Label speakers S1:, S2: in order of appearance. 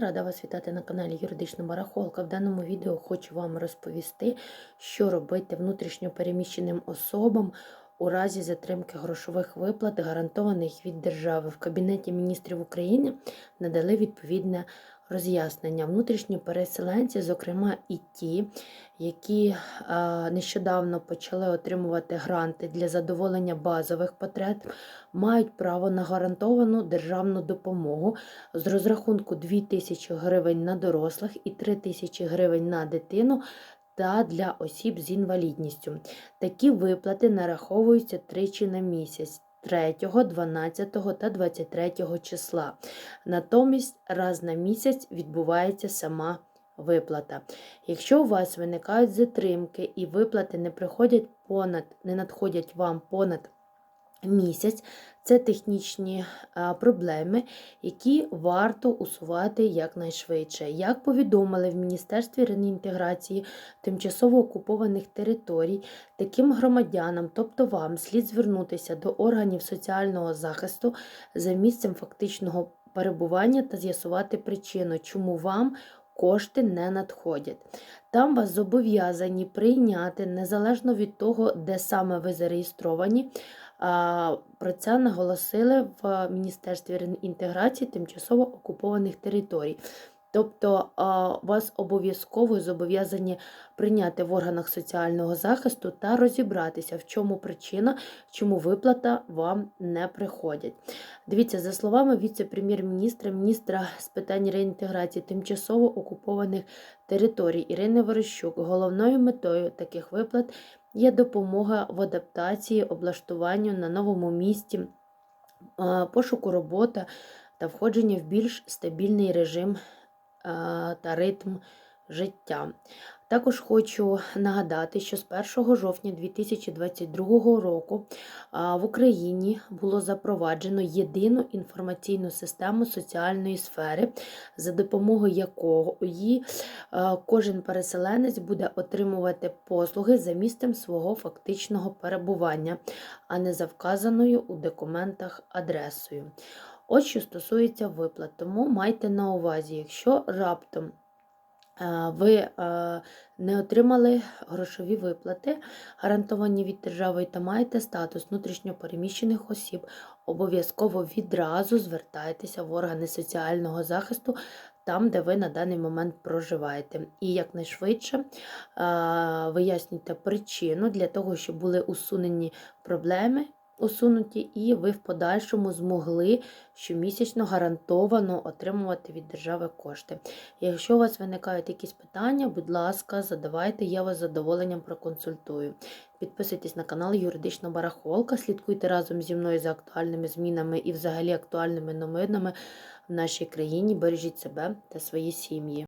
S1: Рада вас вітати на каналі Юридична Барахолка. В даному відео хочу вам розповісти, що робити внутрішньо переміщеним особам у разі затримки грошових виплат, гарантованих від держави. В Кабінеті міністрів України надали відповідне роз'яснення. Внутрішні переселенці, зокрема і ті, які нещодавно почали отримувати гранти для задоволення базових потреб, мають право на гарантовану державну допомогу з розрахунку 2 тисячі гривень на дорослих і 3 тисячі гривень на дитину та для осіб з інвалідністю. Такі виплати нараховуються тричі на місяць. 3, 12 та 23 числа. Натомість раз на місяць відбувається сама виплата. Якщо у вас виникають затримки і виплати не приходять понад, не надходять вам понад місяць, це технічні проблеми, які варто усувати якнайшвидше. Як повідомили в Міністерстві реінтеграції тимчасово окупованих територій, таким громадянам, тобто вам, слід звернутися до органів соціального захисту за місцем фактичного перебування та з'ясувати причину, чому вам кошти не надходять. Там вас зобов'язані прийняти незалежно від того, де саме ви зареєстровані. Про це наголосили в Міністерстві реінтеграції тимчасово окупованих територій. Тобто вас обов'язково зобов'язані прийняти в органах соціального захисту та розібратися, в чому причина, чому виплата вам не приходять. Дивіться, за словами віце-прем'єр-міністра, міністра з питань реінтеграції тимчасово окупованих територій Ірини Верещук, головною метою таких виплат є допомога в адаптації, облаштуванню на новому місці, пошуку роботи та входження в більш стабільний режим та ритм життя. Також хочу нагадати, що з 1 жовтня 2022 року в Україні було запроваджено єдину інформаційну систему соціальної сфери, за допомогою якої кожен переселенець буде отримувати послуги за місцем свого фактичного перебування, а не за вказаною у документах адресою. Ось що стосується виплат, тому майте на увазі, якщо раптом е, ви е, не отримали грошові виплати, гарантовані від держави, та маєте статус внутрішньопереміщених осіб, обов'язково відразу звертайтеся в органи соціального захисту там, де ви на даний момент проживаєте. І якнайшвидше е, вияснюйте причину для того, щоб були усунені проблеми усунуті, і ви в подальшому змогли щомісячно гарантовано отримувати від держави кошти. Якщо у вас виникають якісь питання, будь ласка, задавайте, я вас з задоволенням проконсультую. Підписуйтесь на канал Юридична Барахолка, слідкуйте разом зі мною за актуальними змінами і взагалі актуальними новинами в нашій країні. Бережіть себе та свої сім'ї.